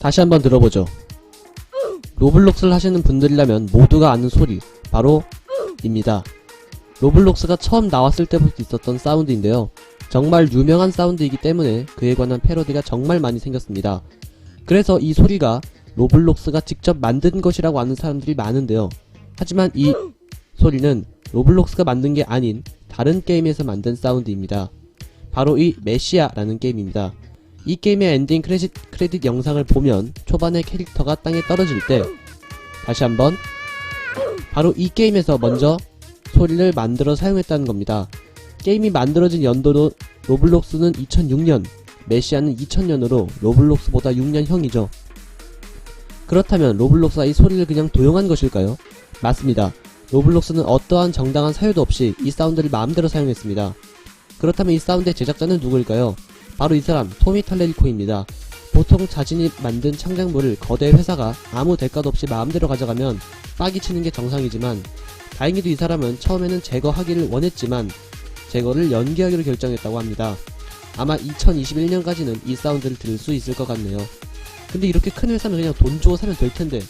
다시 한번 들어보죠. 로블록스를 하시는 분들이라면 모두가 아는 소리, 바로 입니다. 로블록스가 처음 나왔을 때부터 있었던 사운드인데요. 정말 유명한 사운드이기 때문에 그에 관한 패러디가 정말 많이 생겼습니다. 그래서 이 소리가 로블록스가 직접 만든 것이라고 아는 사람들이 많은데요. 하지만 이 소리는 로블록스가 만든 게 아닌 다른 게임에서 만든 사운드입니다. 바로 이 메시아라는 게임입니다. 이 게임의 엔딩 크레딧, 크레딧 영상을 보면 초반에 캐릭터가 땅에 떨어질 때 다시 한번 바로 이 게임에서 먼저 소리를 만들어 사용했다는 겁니다. 게임이 만들어진 연도도 로블록스는 2006년, 메시아는 2000년으로 로블록스보다 6년 형이죠. 그렇다면 로블록스가 이 소리를 그냥 도용한 것일까요? 맞습니다. 로블록스는 어떠한 정당한 사유도 없이 이 사운드를 마음대로 사용했습니다. 그렇다면 이 사운드의 제작자는 누구일까요? 바로 이 사람 토미 탈레리코입니다. 보통 자신이 만든 창작물을 거대 회사가 아무 대가도 없이 마음대로 가져가면 빡이 치는 게 정상이지만 다행히도 이 사람은 처음에는 제거하기를 원했지만 제거를 연기하기로 결정했다고 합니다. 아마 2021년까지는 이 사운드를 들을 수 있을 것 같네요. 근데 이렇게 큰 회사는 그냥 돈 주고 사면 될 텐데